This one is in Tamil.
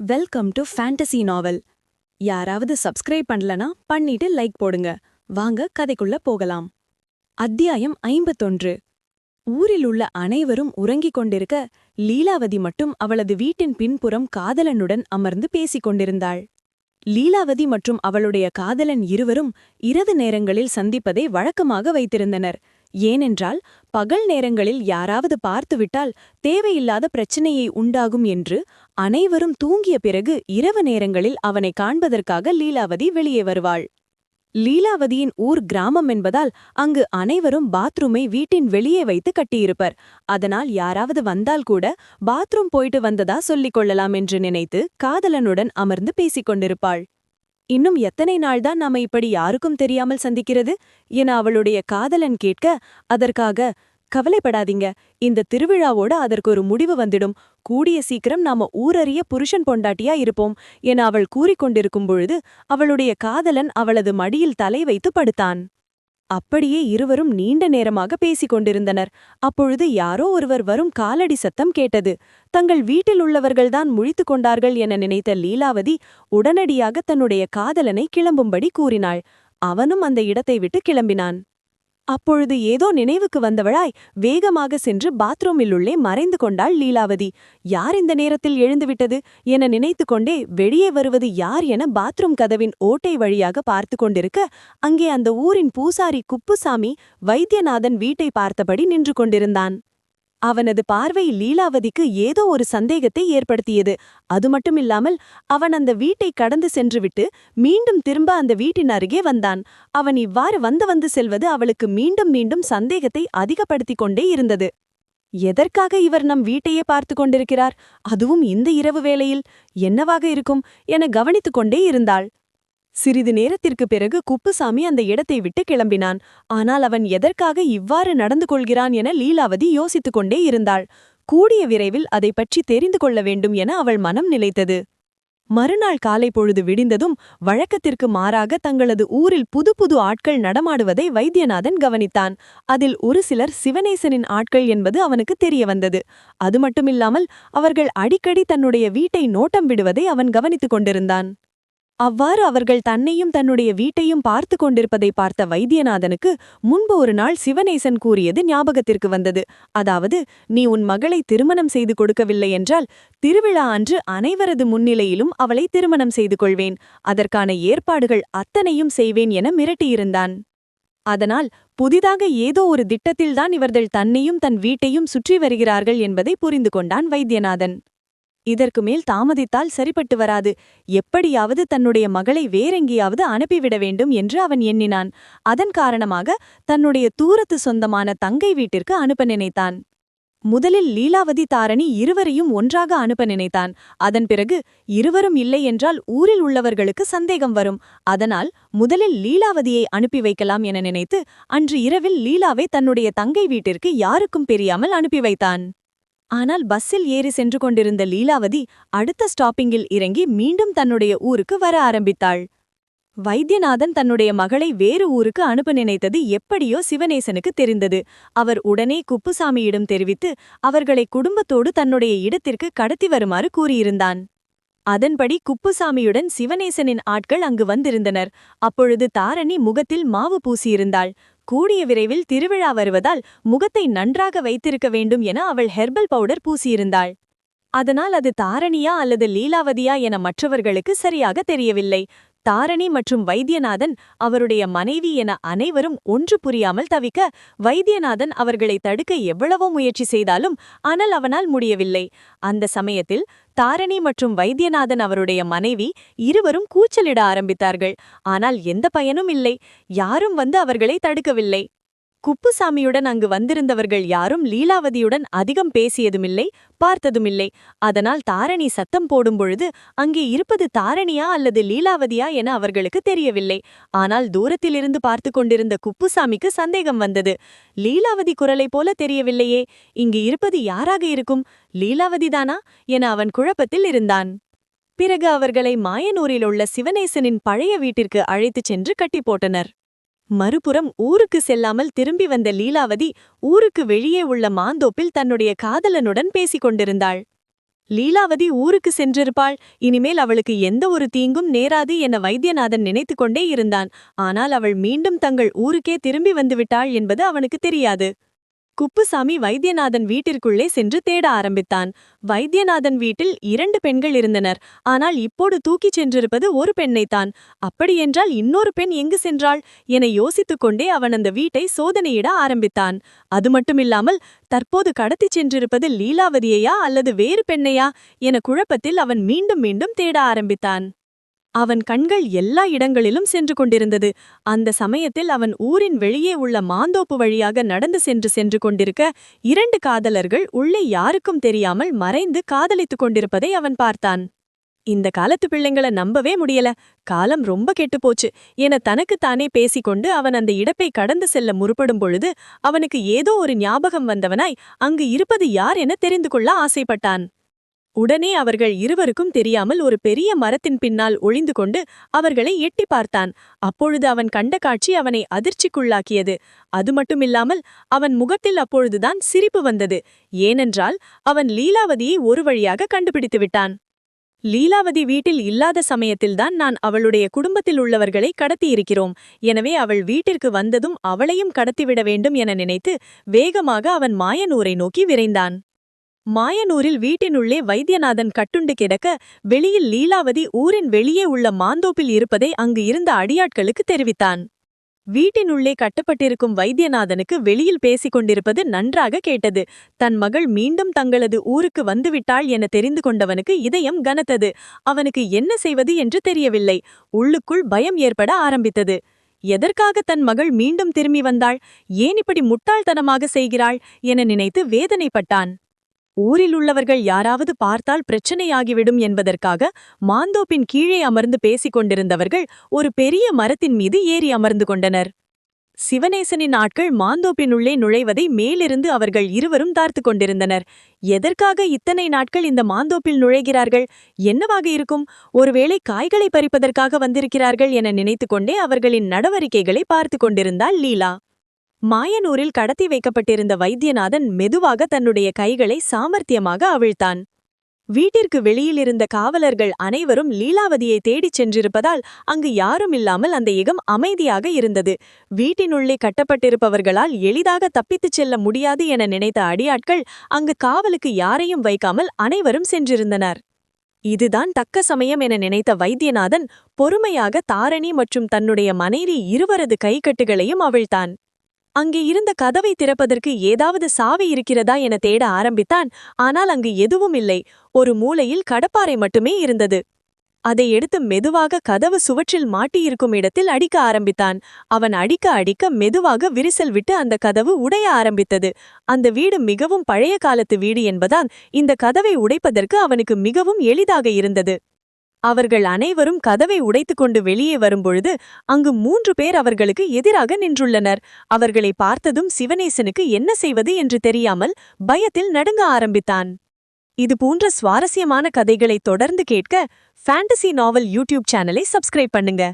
வெல்கம் டு ஃபேண்டசி நாவல் யாராவது சப்ஸ்கிரைப் பண்ணலனா பண்ணிட்டு லைக் போடுங்க. வாங்க கதைக்குள்ள போகலாம். அத்தியாயம் ஐம்பத்தொன்று. ஊரில் உள்ள அனைவரும் உறங்கிக் கொண்டிருக்க லீலாவதி மட்டும் அவளது வீட்டின் பின்புறம் காதலனுடன் அமர்ந்து பேசிக் கொண்டிருந்தாள். லீலாவதி மற்றும் அவளுடைய காதலன் இருவரும் இரவு நேரங்களில் சந்திப்பதை வழக்கமாக வைத்திருந்தனர். ஏனென்றால் பகல் நேரங்களில் யாராவது பார்த்துவிட்டால் தேவையில்லாத பிரச்சனையை உண்டாகும் என்று அனைவரும் தூங்கிய பிறகு இரவு நேரங்களில் அவனை காண்பதற்காக லீலாவதி வெளியே வருவாள். லீலாவதியின் ஊர் கிராமம் என்பதால் அங்கு அனைவரும் பாத்ரூமை வீட்டின் வெளியே வைத்து கட்டியிருப்பர். அதனால் யாராவது வந்தால் கூட பாத்ரூம் போயிட்டு வந்ததா சொல்லிக் கொள்ளலாம் என்று நினைத்து காதலனுடன் அமர்ந்து பேசிக் கொண்டிருப்பாள். இன்னும் எத்தனை நாள்தான் நாம இப்படி யாருக்கும் தெரியாமல் சந்திக்கிறது என அவளுடைய காதலன் கேட்க அதற்காக கவலைப்படாதீங்க. இந்த திருவிழாவோட அதற்கு ஒரு முடிவு வந்துடும். கூடிய சீக்கிரம் நாம ஊரறிய புருஷன் பொண்டாட்டியா இருப்போம் என அவள் கூறிக்கொண்டிருக்கும் பொழுது அவளுடைய காதலன் அவளது மடியில் தலை வைத்து படுத்தான். அப்படியே இருவரும் நீண்ட நேரமாக பேசிக் கொண்டிருந்தனர். அப்பொழுது யாரோ ஒருவர் வரும் காலடி சத்தம் கேட்டது. தங்கள் வீட்டில் உள்ளவர்கள்தான் முழித்துக் கொண்டார்கள் என நினைத்த லீலாவதி உடனடியாக தன்னுடைய காதலனை கிளம்பும்படி கூறினாள். அவனும் அந்த இடத்தை விட்டு கிளம்பினான். அப்பொழுது ஏதோ நினைவுக்கு வந்தவளாய் வேகமாக சென்று பாத்ரூமிலுள்ளே மறைந்து கொண்டாள் லீலாவதி. யார் இந்த நேரத்தில் எழுந்துவிட்டது? என நினைத்து கொண்டே வெளியே வருவது யார் என பாத்ரூம் கதவின் ஓட்டை வழியாக பார்த்து கொண்டிருக்க அங்கே அந்த ஊரின் பூசாரி குப்புசாமி வைத்தியநாதன் வீட்டை பார்த்தபடி நின்று கொண்டிருந்தான். அவனது பார்வை லீலாவதிக்கு ஏதோ ஒரு சந்தேகத்தை ஏற்படுத்தியது. அது மட்டுமில்லாமல் அவன் அந்த வீட்டை கடந்து சென்றுவிட்டு மீண்டும் திரும்ப அந்த வீட்டின் அருகே வந்தான். அவன் இவ்வாறு வந்து வந்து செல்வது அவளுக்கு மீண்டும் மீண்டும் சந்தேகத்தை அதிகப்படுத்திக் கொண்டே இருந்தது. எதற்காக இவர் நம் வீட்டையே பார்த்து கொண்டிருக்கிறார்? அதுவும் இந்த இரவு வேளையில். என்னவாக இருக்கும்? என கவனித்துக் கொண்டே இருந்தாள். சிறிது நேரத்திற்குப் பிறகு குப்புசாமி அந்த இடத்தை விட்டு கிளம்பினான். ஆனால் அவன் எதற்காக இவ்வாறு நடந்து கொள்கிறான் என லீலாவதி யோசித்துக் கொண்டே இருந்தாள். கூடிய விரைவில் அதை பற்றி தெரிந்து கொள்ள வேண்டும் என அவள் மனம் நிலைத்தது. மறுநாள் காலை பொழுது விடிந்ததும் வழக்கத்திற்கு மாறாக தங்களது ஊரில் புது புது ஆட்கள் நடமாடுவதை வைத்தியநாதன் கவனித்தான். அதில் ஒரு சிலர் சிவனேசனின் ஆட்கள் என்பது அவனுக்கு தெரிய வந்தது அது மட்டுமில்லாமல் அவர்கள் அடிக்கடி தன்னுடைய வீட்டை நோட்டம் விடுவதை அவன் கவனித்துக் கொண்டிருந்தான். அவ்வாறு அவர்கள் தன்னையும் தன்னுடைய வீட்டையும் பார்த்து கொண்டிருப்பதை பார்த்த வைத்தியநாதனுக்கு முன்பு ஒரு நாள் சிவநேசன் கூறியது ஞாபகத்திற்கு வந்தது. அதாவது நீ உன் மகளை திருமணம் செய்து கொடுக்கவில்லை என்றால் திருவிழா அன்று அனைவரது முன்னிலையிலும் அவளை திருமணம் செய்து கொள்வேன். அதற்கான ஏற்பாடுகள் அத்தனையும் செய்வேன் என மிரட்டியிருந்தான். அதனால் புதிதாக ஏதோ ஒரு திட்டத்தில்தான் இவர்கள் தன்னையும் தன் வீட்டையும் சுற்றி வருகிறார்கள் என்பதை புரிந்து கொண்டான் வைத்தியநாதன். இதற்கு மேல் தாமதித்தால் சரிப்பட்டு வராது. எப்படியாவது தன்னுடைய மகளை வேறெங்கேயாவது அனுப்பிவிட வேண்டும் என்று அவன் எண்ணினான். அதன் காரணமாக தன்னுடைய தூரத்து சொந்தமான தங்கை வீட்டிற்கு அனுப்ப நினைத்தான். முதலில் லீலாவதி தாரணி இருவரையும் ஒன்றாக அனுப்ப நினைத்தான். அதன் பிறகு இருவரும் இல்லை என்றால் ஊரில் உள்ளவர்களுக்கு சந்தேகம் வரும். அதனால் முதலில் லீலாவதியை அனுப்பி வைக்கலாம் என நினைத்து அன்று இரவில் லீலாவை தன்னுடைய தங்கை வீட்டிற்கு யாருக்கும் தெரியாமல் அனுப்பி வைத்தான். ஆனால் பஸ்ஸில் ஏறி சென்று கொண்டிருந்த லீலாவதி அடுத்த ஸ்டாப்பிங்கில் இறங்கி மீண்டும் தன்னுடைய ஊருக்கு வர ஆரம்பித்தாள். வைத்தியநாதன் தன்னுடைய மகளை வேறு ஊருக்கு அனுப்ப நினைத்தது எப்படியோ சிவனேசனுக்கு தெரிந்தது. அவர் உடனே குப்புசாமியிடம் தெரிவித்து அவர்களை குடும்பத்தோடு தன்னுடைய இடத்திற்கு கடத்தி வருமாறு கூறியிருந்தான். அதன்படி குப்புசாமியுடன் சிவனேசனின் ஆட்கள் அங்கு வந்திருந்தனர். அப்பொழுது தாரணி முகத்தில் மாவு பூசியிருந்தாள். கூடிய விரைவில் திருவிழா வருவதால் முகத்தை நன்றாக வைத்திருக்க வேண்டும் என அவள் ஹெர்பல் பவுடர் பூசியிருந்தாள். அதனால் அது தாரணியா அல்லது லீலாவதியா என மற்றவர்களுக்கு சரியாக தெரியவில்லை. தாரணி மற்றும் வைத்தியநாதன் அவருடைய மனைவி என அனைவரும் ஒன்று புரியாமல் தவிக்க வைத்தியநாதன் அவர்களை தடுக்க எவ்வளவோ முயற்சி செய்தாலும் ஆனால் அவனால் முடியவில்லை. அந்த சமயத்தில் தாரணி மற்றும் வைத்தியநாதன் அவருடைய மனைவி இருவரும் கூச்சலிட ஆரம்பித்தார்கள். ஆனால் எந்த பயனும் இல்லை. யாரும் வந்து அவர்களை தடுக்கவில்லை. குப்புசாமியுடன் அங்கு வந்திருந்தவர்கள் யாரும் லீலாவதியுடன் அதிகம் பேசியதுமில்லை பார்த்ததுமில்லை. அதனால் தாரணி சத்தம் போடும்பொழுது அங்கே இருப்பது தாரணியா அல்லது லீலாவதியா என அவர்களுக்கு தெரியவில்லை. ஆனால் தூரத்திலிருந்து பார்த்து கொண்டிருந்த குப்புசாமிக்கு சந்தேகம் வந்தது. லீலாவதி குரலை போல தெரியவில்லையே இங்கு இருப்பது யாராக இருக்கும்? லீலாவதிதானா? என அவன் குழப்பத்தில் இருந்தான். பிறகு அவர்களை மாயனூரில் உள்ள சிவனேசனின் பழைய வீட்டிற்கு அழைத்துச் சென்று கட்டி போட்டனர். மறுபுறம் ஊருக்கு செல்லாமல் திரும்பி வந்த லீலாவதி ஊருக்கு வெளியே உள்ள மாந்தோப்பில் தன்னுடைய காதலனுடன் பேசிக் கொண்டிருந்தாள். லீலாவதி ஊருக்கு சென்றிருப்பாள். இனிமேல் அவளுக்கு எந்த ஒரு தீங்கும் நேராது என வைத்தியநாதன் நினைத்துக் கொண்டே இருந்தான். ஆனால் அவள் மீண்டும் தங்கள் ஊருக்கே திரும்பி வந்துவிட்டாள் என்பது அவனுக்கு தெரியாது. குப்புசாமி வைத்தியநாதன் வீட்டிற்குள்ளே சென்று தேட ஆரம்பித்தான். வைத்தியநாதன் வீட்டில் இரண்டு பெண்கள் இருந்தனர். ஆனால் இப்போது தூக்கிச் சென்றிருப்பது ஒரு பெண்ணைத்தான். அப்படியென்றால் இன்னொரு பெண் எங்கு சென்றாள்? என யோசித்துக் கொண்டே அவன் அந்த வீட்டை சோதனையிட ஆரம்பித்தான். அது மட்டுமில்லாமல் தற்போது கடத்திச் சென்றிருப்பது லீலாவதியையா அல்லது வேறு பெண்ணையா? என குழப்பத்தில் அவன் மீண்டும் மீண்டும் தேட ஆரம்பித்தான். அவன் கண்கள் எல்லா இடங்களிலும் சென்று கொண்டிருந்தது. அந்த சமயத்தில் அவன் ஊரின் வெளியே உள்ள மாந்தோப்பு வழியாக நடந்து சென்று சென்று கொண்டிருக்க இரண்டு காதலர்கள் உள்ளே யாருக்கும் தெரியாமல் மறைந்து காதலித்துக் கொண்டிருப்பதை அவன் பார்த்தான். இந்த காலத்து பிள்ளைங்கள நம்பவே முடியல. காலம் ரொம்ப கெட்டுப் போச்சு. என தனக்குத்தானே பேசிக்கொண்டு அவன் அந்த இடப்பை கடந்து செல்ல முற்படும் பொழுது அவனுக்கு ஏதோ ஒரு ஞாபகம் வந்தவனாய் அங்கு இருப்பது யார் என தெரிந்து கொள்ள ஆசைப்பட்டான். உடனே அவர்கள் இருவருக்கும் தெரியாமல் ஒரு பெரிய மரத்தின் பின்னால் ஒளிந்து கொண்டு அவர்களை எட்டி பார்த்தான். அப்பொழுது அவன் கண்ட காட்சி அவனை அதிர்ச்சிக்குள்ளாக்கியது. அது மட்டுமில்லாமல் அவன் முகத்தில் அப்பொழுதுதான் சிரிப்பு வந்தது. ஏனென்றால் அவன் லீலாவதியை ஒரு வழியாக கண்டுபிடித்து விட்டான். லீலாவதி வீட்டில் இல்லாத சமயத்தில்தான் நான் அவளுடைய குடும்பத்தில் உள்ளவர்களை கடத்தியிருக்கிறோம். எனவே அவள் வீட்டிற்கு வந்ததும் அவளையும் கடத்திவிட வேண்டும் என நினைத்து வேகமாக அவன் மாயனூரை நோக்கி விரைந்தான். மாயனூரில் வீட்டினுள்ளே வைத்தியநாதன் கட்டுண்டு கிடக்க வெளியில் லீலாவதி ஊரின் வெளியே உள்ள மாந்தோப்பில் இருப்பதை அங்கு இருந்த அடியாட்களுக்கு தெரிவித்தான். வீட்டினுள்ளே கட்டப்பட்டிருக்கும் வைத்தியநாதனுக்கு வெளியில் பேசிக் கொண்டிருப்பது நன்றாக கேட்டது. தன் மகள் மீண்டும் தங்களது ஊருக்கு வந்துவிட்டாள் என தெரிந்து கொண்டவனுக்கு இதயம் கனத்தது. அவனுக்கு என்ன செய்வது என்று தெரியவில்லை. உள்ளுக்குள் பயம் ஏற்பட ஆரம்பித்தது. எதற்காக தன் மகள் மீண்டும் திரும்பி வந்தாள்? ஏன் இப்படி முட்டாள்தனமாக செய்கிறாள்? என நினைத்து வேதனைப்பட்டான். ஊரில் உள்ளவர்கள் யாராவது பார்த்தால் பிரச்சனையாகிவிடும் என்பதற்காக மாந்தோப்பின் கீழே அமர்ந்து பேசிக் கொண்டிருந்தவர்கள் ஒரு பெரிய மரத்தின் மீது ஏறி அமர்ந்து கொண்டனர். சிவநேசனின் ஆட்கள் மாந்தோப்பினுள்ளே நுழைவதை மேலிருந்து அவர்கள் இருவரும் தார்த்து கொண்டிருந்தனர். எதற்காக இத்தனை நாட்கள் இந்த மாந்தோப்பில் நுழைகிறார்கள்? என்னவாக இருக்கும்? ஒருவேளை காய்களை பறிப்பதற்காக வந்திருக்கிறார்கள் என நினைத்துக்கொண்டே அவர்களின் நடவடிக்கைகளை பார்த்து கொண்டிருந்தாள் லீலா. மாயனூரில் கடத்தி வைக்கப்பட்டிருந்த வைத்தியநாதன் மெதுவாக தன்னுடைய கைகளை சாமர்த்தியமாக அவிழ்த்தான். வீட்டிற்கு வெளியிலிருந்த காவலர்கள் அனைவரும் லீலாவதியை தேடிச் சென்றிருப்பதால் அங்கு யாரும் இல்லாமல் அந்த இகம் அமைதியாக இருந்தது. வீட்டினுள்ளே கட்டப்பட்டிருப்பவர்களால் எளிதாக தப்பித்துச் செல்ல முடியாது என நினைத்த அடியாட்கள் அங்கு காவலுக்கு யாரையும் வைக்காமல் அனைவரும் சென்றிருந்தனர். இதுதான் தக்க சமயம் என நினைத்த வைத்தியநாதன் பொறுமையாக தாரணி மற்றும் தன்னுடைய மனைவி இருவரது கைக்கட்டுகளையும் அவிழ்த்தான். அங்கே இருந்த கதவை திறப்பதற்கு ஏதாவது சாவி இருக்கிறதா என தேட ஆரம்பித்தான். ஆனால் அங்கு எதுவும் இல்லை. ஒரு மூலையில் கடப்பாறை மட்டுமே இருந்தது. அதை எடுத்து மெதுவாக கதவு சுவற்றில் மாட்டியிருக்கும் இடத்தில் அடிக்க ஆரம்பித்தான். அவன் அடிக்க அடிக்க மெதுவாக விரிசல் விட்டு அந்த கதவு உடைய ஆரம்பித்தது. அந்த வீடு மிகவும் பழைய காலத்து வீடு என்பதால் இந்த கதவை உடைப்பதற்கு அவனுக்கு மிகவும் எளிதாக இருந்தது. அவர்கள் அனைவரும் கதவை உடைத்துக்கொண்டு வெளியே வரும்பொழுது அங்கு மூன்று பேர் அவர்களுக்கு எதிராக நின்றுள்ளனர். அவர்களை பார்த்ததும் சிவனேசனுக்கு என்ன செய்வது என்று தெரியாமல் பயத்தில் நடுங்க ஆரம்பித்தான். இது போன்ற சுவாரஸ்யமான கதைகளை தொடர்ந்து கேட்க ஃபேண்டசி நாவல் யூடியூப் சேனலை சப்ஸ்கிரைப் பண்ணுங்க.